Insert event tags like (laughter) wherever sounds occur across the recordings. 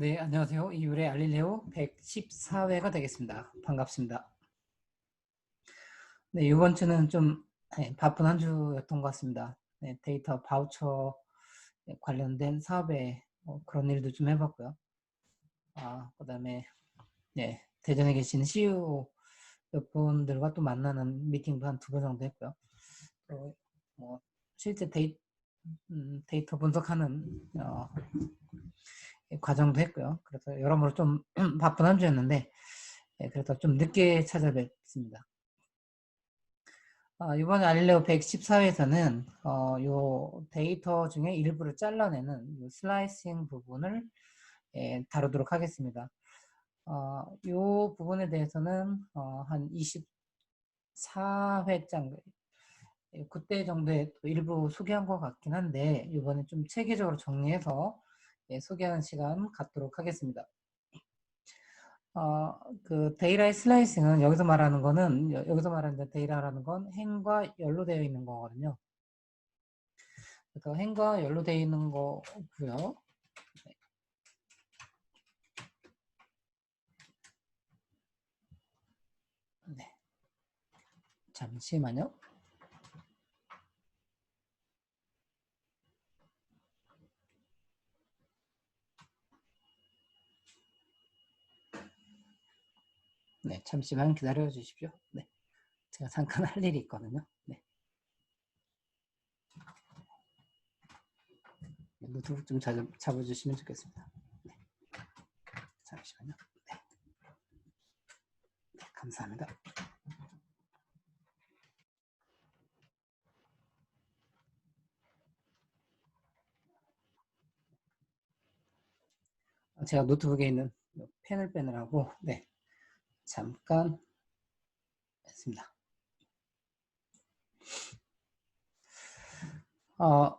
네, 안녕하세요. 이율의 알릴레오 114회가 되겠습니다. 반갑습니다. 네, 이번 주는 좀 네, 바쁜 한 주였던 것 같습니다. 네, 데이터 바우처 관련된 사업에 뭐 그런 일도 좀 해봤고요. 아, 그 다음에 네, 대전에 계신 CEO 몇 분들과 또 만나는 미팅도 한 두 번 정도 했고요. 또 뭐 실제 데이, 음, 데이터 분석하는 어, 과정도 했고요. 그래서 여러모로 좀 (clears throat) 바쁜 한 주였는데 예, 그래서 좀 늦게 찾아뵙습니다. 아, 이번에 알릴레오 114회에서는 어, 요 데이터 중에 일부를 잘라내는 슬라이싱 부분을 예, 다루도록 하겠습니다. 어, 요 부분에 대해서는 어, 한 24회장 예, 그때 정도에 일부 소개한 것 같긴 한데 이번에 좀 체계적으로 정리해서 예, 소개하는 시간 갖도록 하겠습니다. 어, 그 데이터의 슬라이싱은 여기서 말하는 거는 여기서 말하는 데이터라는 건 행과 열로 되어 있는 거거든요. 그래서 행과 열로 되어 있는 거고요. 네. 잠시만요. 네, 잠시만 기다려 주십시오. 네. 제가 잠깐 할 일이 있거든요. 네. 노트북 좀 잡, 잡아주시면 좋겠습니다. 네. 잠시만요. 네. 네, 감사합니다. 제가 노트북에 있는 펜을 빼느라고 네. 잠깐 했습니다. 어,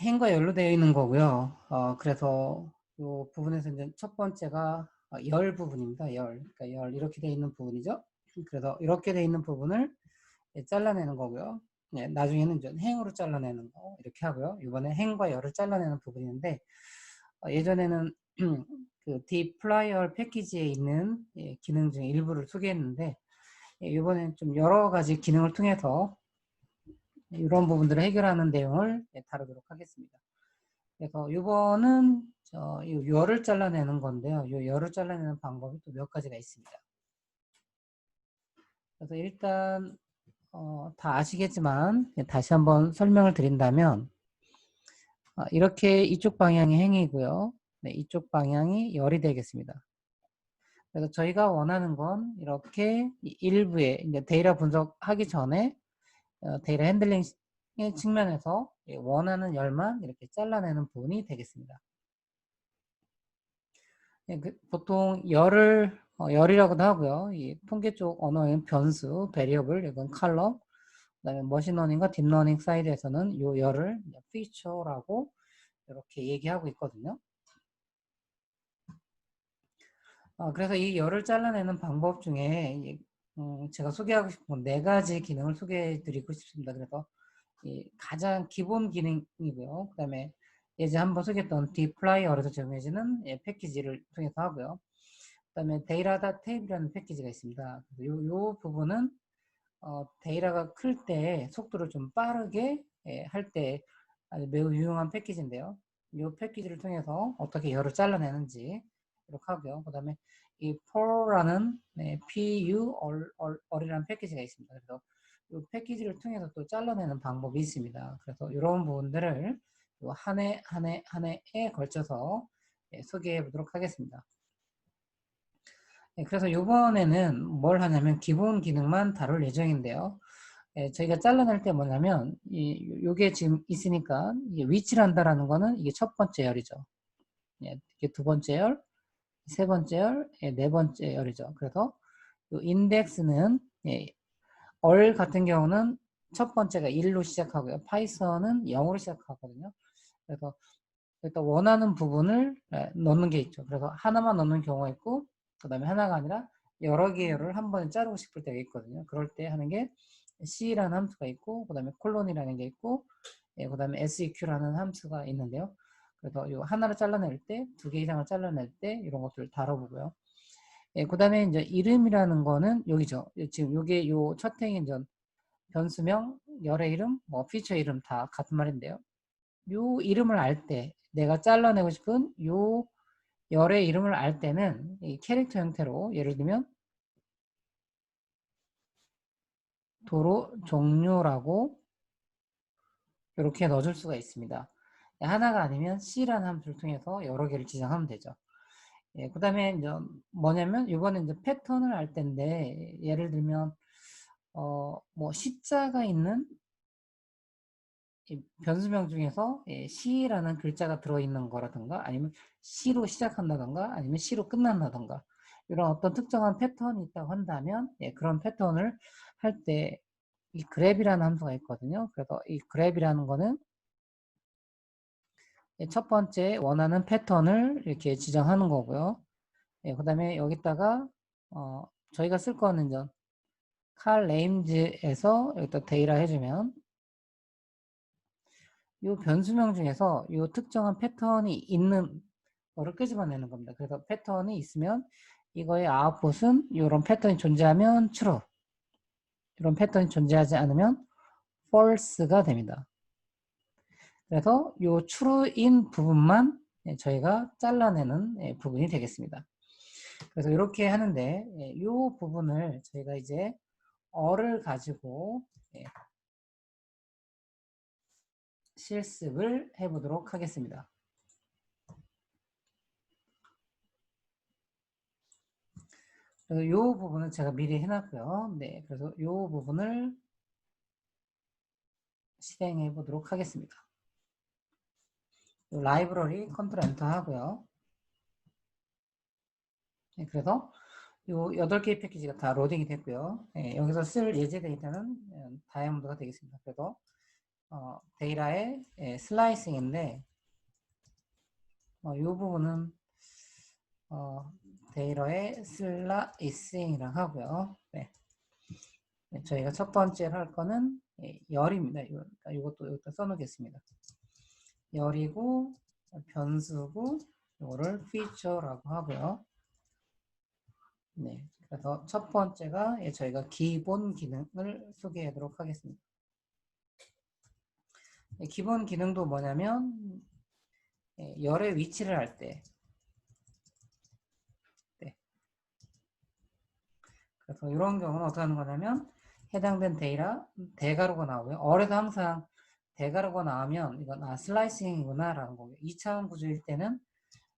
행과 열로 되어 있는 거고요. 어, 그래서 이 부분에서 이제 첫 번째가 열 부분입니다. 열. 그러니까 열 이렇게 되어 있는 부분이죠. 그래서 이렇게 되어 있는 부분을 잘라내는 거고요. 네, 나중에는 이제 행으로 잘라내는 거 이렇게 하고요. 이번에 행과 열을 잘라내는 부분인데 어, 예전에는 (clears throat) 그 디플라이얼 패키지에 있는 예, 기능 중에 일부를 소개했는데 예, 이번엔 좀 여러 가지 기능을 통해서 이런 부분들을 해결하는 내용을 예, 다루도록 하겠습니다. 그래서 이번은 저 열을 잘라내는 건데요. 이 열을 잘라내는 방법이 또 몇 가지가 있습니다. 그래서 일단 어, 다 아시겠지만 다시 한번 설명을 드린다면 어, 이렇게 이쪽 방향이 행이고요. 네, 이쪽 방향이 열이 되겠습니다. 그래서 저희가 원하는 건 이렇게 일부에 이제 데이터 분석하기 전에 어, 데이터 핸들링 측면에서 원하는 열만 이렇게 잘라내는 부분이 되겠습니다. 네, 그 보통 열을 어, 열이라고도 하고요. 이 통계 쪽 언어인 변수, 베리어블, 이건 컬럼, 그다음에 머신러닝과 딥러닝 사이드에서는 이 열을 피처라고 이렇게 얘기하고 있거든요. 어, 그래서 이 열을 잘라내는 방법 중에 음, 제가 소개하고 싶은 네 가지 기능을 소개해 드리고 싶습니다. 그래서 가장 기본 기능이고요. 그 다음에 예전 한번 소개했던 디플라이어에서 제공해주는 예, 패키지를 통해서 하고요. 그 다음에 데이터다 테이블이라는 패키지가 있습니다. 이 요, 부분은 어, 데이터가 클 때 속도를 좀 빠르게 예, 할때 매우 유용한 패키지인데요. 이 패키지를 통해서 어떻게 열을 잘라내는지 이렇게 하고요. 그 다음에 이 PUR라는 네, PU 얼이라는 패키지가 있습니다. 그래서 이 패키지를 통해서 또 잘라내는 방법이 있습니다. 그래서 이런 부분들을 한 해, 한 해, 한 해에 걸쳐서 예, 소개해 보도록 하겠습니다. 예, 그래서 이번에는 뭘 하냐면 기본 기능만 다룰 예정인데요. 예, 저희가 잘라낼 때 뭐냐면 이, 요게 지금 있으니까 위치를 한다라는 거는 이게 첫 번째 열이죠. 예, 이게 두 번째 열, 세 번째 열, 예, 네 번째 열이죠. 그래서 이 인덱스는 예, 얼 같은 경우는 첫 번째가 1로 시작하고요. 파이썬은 0으로 시작하거든요. 그래서 일단 원하는 부분을 예, 넣는 게 있죠. 그래서 하나만 넣는 경우가 있고 그 다음에 하나가 아니라 여러 개를 한 번에 자르고 싶을 때가 있거든요. 그럴 때 하는 게 C라는 함수가 있고 그 다음에 콜론이라는 게 있고 예, 그 다음에 SEQ라는 함수가 있는데요. 그래서 요 하나를 잘라낼 때, 두 개 이상을 잘라낼 때 이런 것들을 다뤄보고요. 예, 그 다음에 이제 이름이라는 거는 여기죠. 지금 요게 요첫 행이 이제 변수명, 열의 이름, 뭐 피처 이름 다 같은 말인데요. 요 이름을 알 때, 내가 잘라내고 싶은 요 열의 이름을 알 때는 이 캐릭터 형태로 예를 들면 도로 종료라고 이렇게 넣어줄 수가 있습니다. 하나가 아니면 C라는 함수를 통해서 여러 개를 지정하면 되죠. 예, 그 다음에 이제 뭐냐면 이번에 이제 패턴을 알 텐데 예를 들면 어, 뭐 C자가 있는 변수명 중에서 예, C라는 글자가 들어있는 거라든가 아니면 C로 시작한다던가 아니면 C로 끝난다던가 이런 어떤 특정한 패턴이 있다고 한다면 예, 그런 패턴을 할 때 이 그랩이라는 함수가 있거든요. 그래서 이 그랩이라는 거는 예, 첫 번째 원하는 패턴을 이렇게 지정하는 거고요. 예, 그 다음에 여기다가 어, 저희가 쓸 거는 이제 칼 네임즈에서 여기다 데이라 해주면 이 변수명 중에서 이 특정한 패턴이 있는 거를 끄집어내는 겁니다. 그래서 패턴이 있으면 이거의 아웃풋은 이런 패턴이 존재하면 true 이런 패턴이 존재하지 않으면 false가 됩니다. 그래서 이 true인 부분만 예, 저희가 잘라내는 예, 부분이 되겠습니다. 그래서 이렇게 하는데 이 예, 부분을 저희가 이제 어를 가지고 실습을 해보도록 하겠습니다. 이 부분은 제가 미리 해놨고요. 네, 그래서 이 부분을 실행해 보도록 하겠습니다. 라이브러리 컨트롤 엔터 하고요. 네, 그래서 이 8개의 패키지가 다 로딩이 됐고요. 네, 여기서 쓸 예제 데이터는 음, 다이아몬드가 되겠습니다. 그래서 어, 데이터의 예, 슬라이싱인데 어, 이 부분은 어, 데이터의 슬라이싱이라고 하고요. 네. 네, 저희가 첫 번째로 할 거는 예, 열입니다. 이거, 이것도 여기다 써놓겠습니다. 열이고 변수고 이거를 feature라고 하고요. 네, 그래서 첫 번째가 예, 저희가 기본 기능을 소개하도록 하겠습니다. 네, 기본 기능도 뭐냐면 예, 열의 위치를 할 때. 네. 그래서 이런 경우는 어떻게 하는 거냐면 해당된 데이터 대가로가 나오고요. 어에도 항상 대가로가 나오면 이건 아 슬라이싱이구나 라는 거고요. 2차원 구조일 때는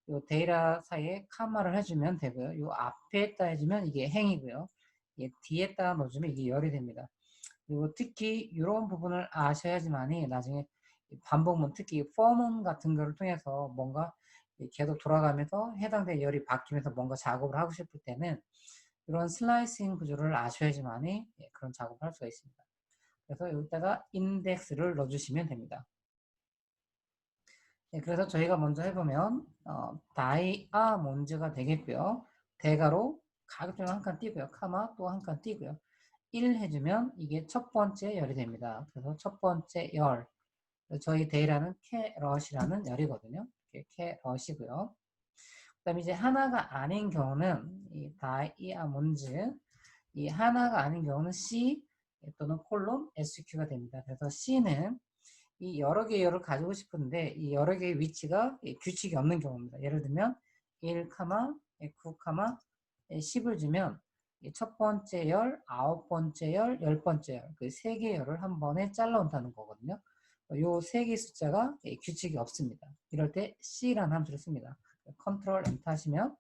이 데이터 사이에 카마를 해주면 되고요. 이 앞에다 해주면 이게 행이고요. 예, 뒤에다 넣어주면 이게 열이 됩니다. 그리고 특히 이런 부분을 아셔야지만이 나중에 반복문 특히 펌문 같은 거를 통해서 뭔가 계속 돌아가면서 해당된 열이 바뀌면서 뭔가 작업을 하고 싶을 때는 이런 슬라이싱 구조를 아셔야지만이 예, 그런 작업을 할 수가 있습니다. 그래서 여기다가 인덱스를 넣어주시면 됩니다. 네, 그래서 저희가 먼저 해보면 어, 다이아몬즈가 되겠고요. 대가로 가급적 한칸 띄고요. 카마 또 한 칸 띄고요. 1 해주면 이게 첫 번째 열이 됩니다. 그래서 첫 번째 열 저희 데이라는 캐럿이라는 열이거든요. 캐럿이고요. 그 다음에 이제 하나가 아닌 경우는 이 다이아몬즈 이 하나가 아닌 경우는 C 또는 콜론 SQ가 됩니다. 그래서 C는 이 여러 개의 열을 가지고 싶은데 이 여러 개의 위치가 규칙이 없는 경우입니다. 예를 들면 1, 9, 10을 주면 첫 번째 열, 아홉 번째 열, 열 번째 열, 그 세 개의 열을 한 번에 잘라온다는 거거든요. 요 세 개의 숫자가 규칙이 없습니다. 이럴 때 C라는 함수를 씁니다. 컨트롤 엔터 하시면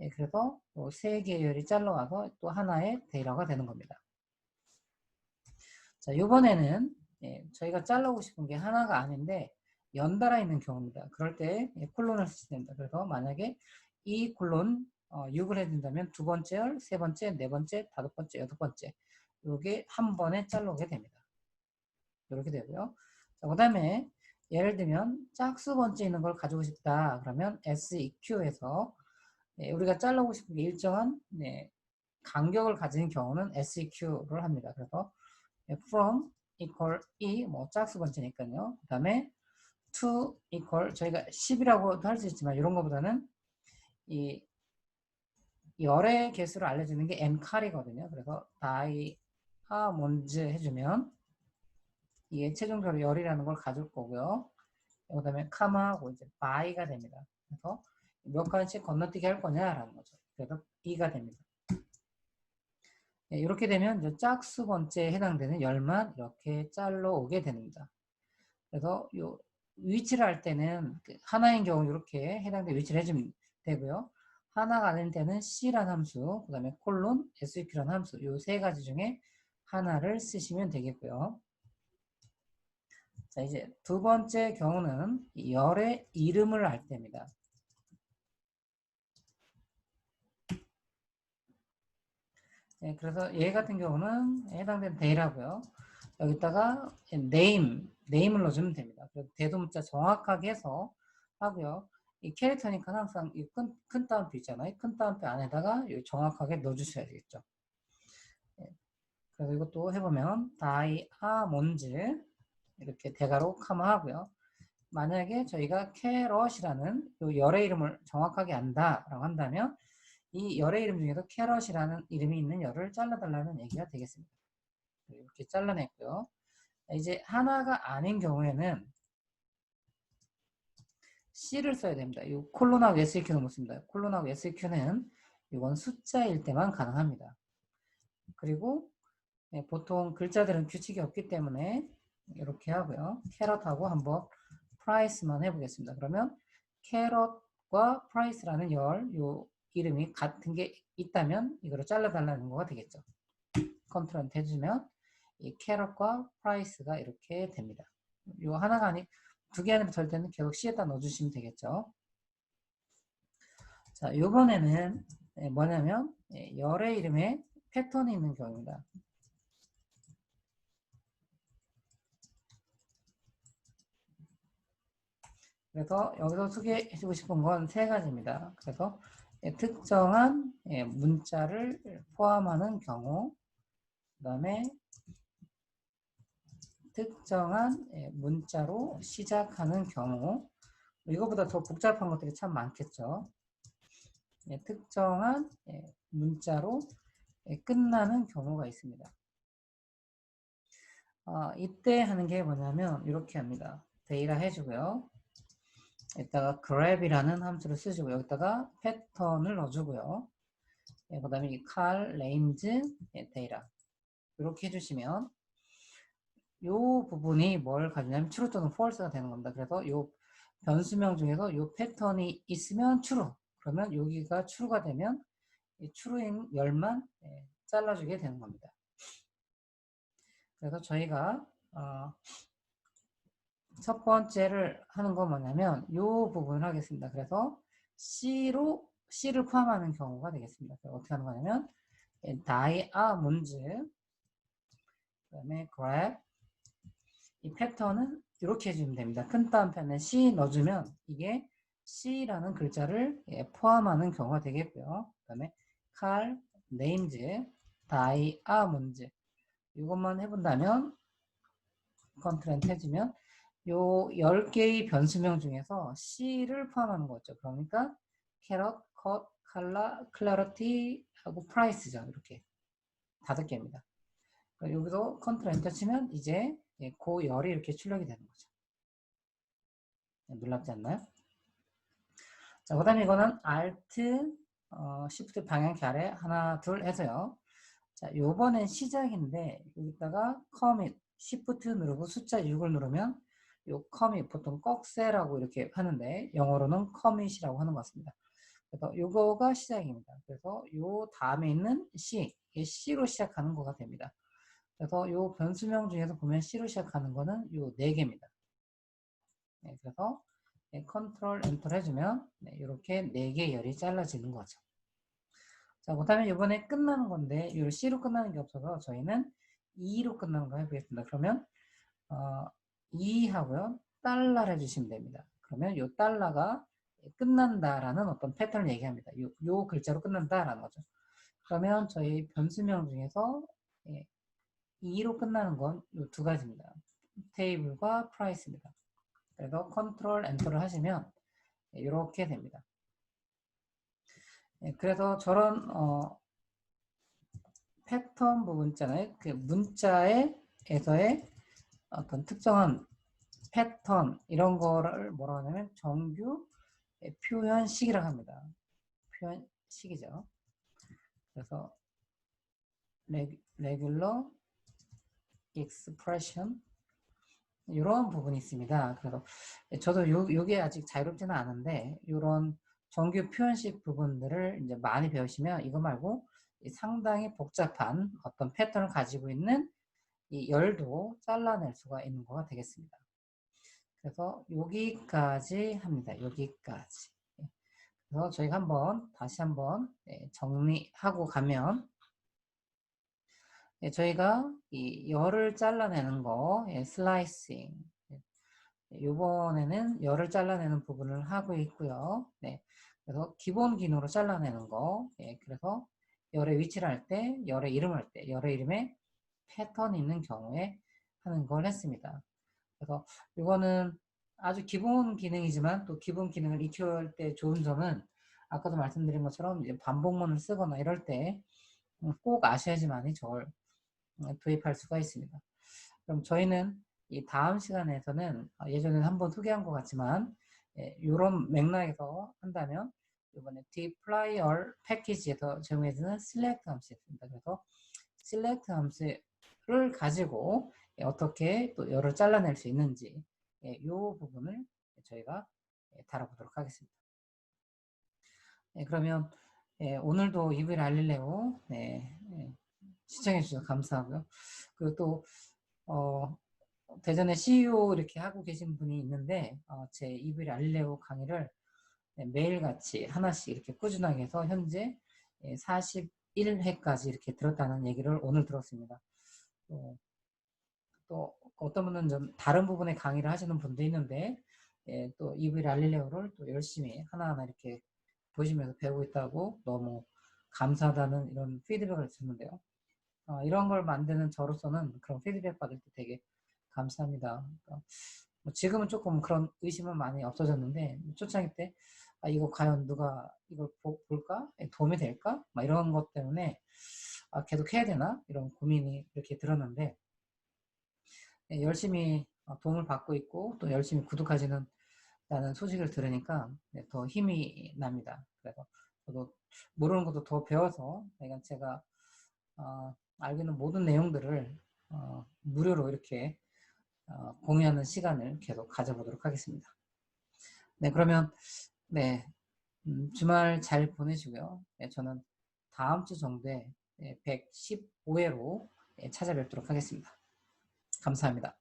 예, 그래서 세 개의 열이 잘라와서 또 하나의 데이터가 되는 겁니다. 자, 이번에는 예, 저희가 잘라오고 싶은 게 하나가 아닌데 연달아 있는 경우입니다. 그럴 때 예, 콜론을 쓰시면 됩니다. 그래서 만약에 이 콜론 어, 6을 해준다면 두 번째 열, 세 번째, 네 번째, 다섯 번째, 여섯 번째 이게 한 번에 잘라오게 됩니다. 이렇게 되고요. 그 다음에 예를 들면 짝수 번째 있는 걸 가지고 싶다. 그러면 SEQ에서 예, 우리가 잘라오고 싶은 게 일정한 네, 간격을 가진 경우는 SEQ를 합니다. 그래서 from equal e 뭐 짝수 번째니까요. 그 다음에 to equal 저희가 10이라고도 할 수 있지만 이런 것보다는 이 열의 개수를 알려주는 게 n 칼이거든요. 그래서 다이아몬즈 해주면 이게 최종적으로 열이라는 걸 가질 거고요. 그 다음에 카마하고 이제 바이가 됩니다. 그래서 몇 칸씩 건너뛰기 할 거냐라는 거죠. 그래서 2가 됩니다. 네, 이렇게 되면 이제 짝수 번째에 해당되는 열만 이렇게 잘라 오게 됩니다. 그래서 요 위치를 할 때는 그 하나인 경우 이렇게 해당되는 위치를 해주면 되고요. 하나가 아닐 때는 C라는 함수, 그 다음에 콜론, SQ라는 함수 이 세 가지 중에 하나를 쓰시면 되겠고요. 자 이제 두 번째 경우는 열의 이름을 알 때입니다. 네, 그래서 얘 같은 경우는 해당되는 데이라고요. 여기다가 name, name을 넣어주면 됩니다. 대도문자 정확하게 해서 하고요. 이 캐릭터니까 항상 이 큰, 큰 따옴표 있잖아요. 큰 따옴표 안에다가 정확하게 넣어주셔야 되겠죠. 네. 그래서 이것도 해보면 다이아몬즈 이렇게 대가로 카마 하고요. 만약에 저희가 캐럿이라는 이 열의 이름을 정확하게 안다라고 한다면 이 열의 이름 중에서 캐럿이라는 이름이 있는 열을 잘라달라는 얘기가 되겠습니다. 이렇게 잘라냈고요. 이제 하나가 아닌 경우에는 C를 써야 됩니다. 이 콜론하고 SQ는 못 씁니다. 콜론하고 SQ는 이건 숫자일 때만 가능합니다. 그리고 네, 보통 글자들은 규칙이 없기 때문에 이렇게 하고요. 캐럿하고 한번 프라이스만 해보겠습니다. 그러면 캐럿과 프라이스라는 열, 요 이름이 같은 게 있다면 이거를 잘라달라는 거가 되겠죠. 컨트롤 해주면 이 캐럿과 프라이스가 이렇게 됩니다. 요 하나가 아니 두 개 안에 될 때는 계속 C에다 넣어주시면 되겠죠. 자, 요번에는 예, 뭐냐면 예, 열의 이름에 패턴이 있는 경우입니다. 그래서 여기서 소개해주고 싶은 건 세 가지입니다. 그래서 예, 특정한 문자를 포함하는 경우, 그 다음에 특정한 예, 문자로 시작하는 경우 이거보다 더 복잡한 것들이 참 많겠죠. 예, 특정한 예, 문자로 끝나는 경우가 있습니다. 아, 이때 하는 게 뭐냐면 이렇게 합니다. 데이터 해주고요. 여기다가 grab이라는 함수를 쓰시고 여기다가 패턴을 넣어주고요. 그 다음에 이 car, range, 데이터 이렇게 해주시면 이 부분이 뭘 가지냐면 true 또는 false가 되는 겁니다. 그래서 이 변수명 중에서 이 패턴이 있으면 true. 그러면 여기가 true가 되면 이 true인 열만 예, 잘라주게 되는 겁니다. 그래서 저희가 어, 첫 번째를 하는 건 뭐냐면 이 부분을 하겠습니다. 그래서 C로 C를 포함하는 경우가 되겠습니다. 어떻게 하는 거냐면 다이아몬즈 그 다음에 grab 이 패턴은 이렇게 해주면 됩니다. 큰 따옴표에 C 넣어주면 이게 C라는 글자를 예, 포함하는 경우가 되겠고요. 그 다음에 칼, 네임즈, 다이아몬즈 이것만 해본다면 컨트롤 해주면 요 10개의 변수명 중에서 C를 포함하는 거죠. 그러니까 캐럿, 컷, 칼라, 클라리티 하고 프라이스죠. 이렇게 다섯 개입니다. 여기서 컨트롤 엔터 치면 이제 예, 그 열이 이렇게 출력이 되는 거죠. 네, 놀랍지 않나요? 자, 그 다음에 이거는 Alt, 어, Shift 방향키 아래 하나, 둘 해서요. 자, 요번엔 시작인데 여기다가 commit, Shift 누르고 숫자 6을 누르면 요 commit 보통 꺽쇠라고 이렇게 하는데 영어로는 commit이라고 하는 것 같습니다. 그래서 요거가 시작입니다. 그래서 요 다음에 있는 C, C로 시작하는 거가 됩니다. 그래서 이 변수명 중에서 보면 C로 시작하는 거는 이네 개입니다. 네, 그래서 네, 컨트롤 엔터 해주면 네, 이렇게 네 개 열이 잘라지는 거죠. 자, 그다음에 이번에 끝나는 건데 이 C로 끝나는 게 없어서 저희는 2로 끝나는 거 해보겠습니다. 그러면 어, 2 하고요. 달러를 해주시면 됩니다. 그러면 이 달러가 끝난다라는 어떤 패턴을 얘기합니다. 요, 요 글자로 끝난다라는 거죠. 그러면 저희 변수명 중에서 예, 2로 끝나는 건이두 가지입니다. 테이블과 프라이스입니다. 그래서 컨트롤 엔터를 하시면 이렇게 됩니다. 예, 그래서 저런 어, 패턴 부분 있잖아요. 그 문자에서의 특정한 패턴 이런 거를 뭐라고 하냐면 정규 표현식이라고 합니다. 표현식이죠. 그래서 레귤러 expression 이런 부분이 있습니다. 그래서 저도 요, 요게 아직 자유롭지는 않은데 이런 정규 표현식 부분들을 이제 많이 배우시면 이거 말고 상당히 복잡한 어떤 패턴을 가지고 있는 이 열도 잘라낼 수가 있는 거가 되겠습니다. 그래서 여기까지 합니다. 여기까지. 예. 그래서 저희가 한번 다시 한번 예, 정리하고 가면 예, 저희가 이 열을 잘라내는 거 슬라이싱 이번에는 열을 잘라내는 부분을 하고 있고요. 네. 그래서 기본 기능으로 잘라내는 거. 예, 그래서 열의 위치를 할 때, 열의 이름을 할 때, 열의 이름에 패턴이 있는 경우에 하는 걸 했습니다. 그래서 이거는 아주 기본 기능이지만 또 기본 기능을 익혀할 때 좋은 점은 아까도 말씀드린 것처럼 이제 반복문을 쓰거나 이럴 때 꼭 아셔야지만이 저걸 도입할 수가 있습니다. 그럼 저희는 이 다음 시간에서는 예전에 한번 소개한 것 같지만 이런 예, 맥락에서 한다면 이번에 deployer 패키지에서 제공해주는 select 함수 있습니다. 그래서 select 함수 를 가지고 어떻게 또 열을 잘라낼 수 있는지 이 예, 부분을 저희가 예, 다뤄보도록 하겠습니다. 네, 그러면 예, 오늘도 이브일 알릴레오 네, 시청해 주셔서 감사하고요. 그리고 또 어, 대전에 CEO 이렇게 하고 계신 분이 있는데 어, 제 이브일 알릴레오 강의를 네, 매일같이 하나씩 이렇게 꾸준하게 해서 현재 41회까지 이렇게 들었다는 얘기를 오늘 들었습니다. 또, 또 어떤 분은 좀 다른 부분의 강의를 하시는 분도 있는데 예, 또 이브일 알릴레오를 또 열심히 하나하나 이렇게 보시면서 배우고 있다고 너무 감사하다는 이런 피드백을 주는데요. 어, 이런 걸 만드는 저로서는 그런 피드백 받을 때 되게 감사합니다. 그러니까 뭐 지금은 조금 그런 의심은 많이 없어졌는데 초창기 때 아, 이거 과연 누가 이걸 보, 볼까? 도움이 될까? 막 이런 것 때문에 아, 계속 해야 되나? 이런 고민이 이렇게 들었는데 네, 열심히 어, 도움을 받고 있고 또 열심히 구독하시는 라는 소식을 들으니까 네, 더 힘이 납니다. 그래서 저도 모르는 것도 더 배워서 내가 제가 어, 알고 있는 모든 내용들을 어, 무료로 이렇게 어, 공유하는 시간을 계속 가져보도록 하겠습니다. 네, 그러면 네 음, 주말 잘 보내시고요. 네, 저는 다음 주 정도에 네, 115회로 네, 찾아뵙도록 하겠습니다. 감사합니다.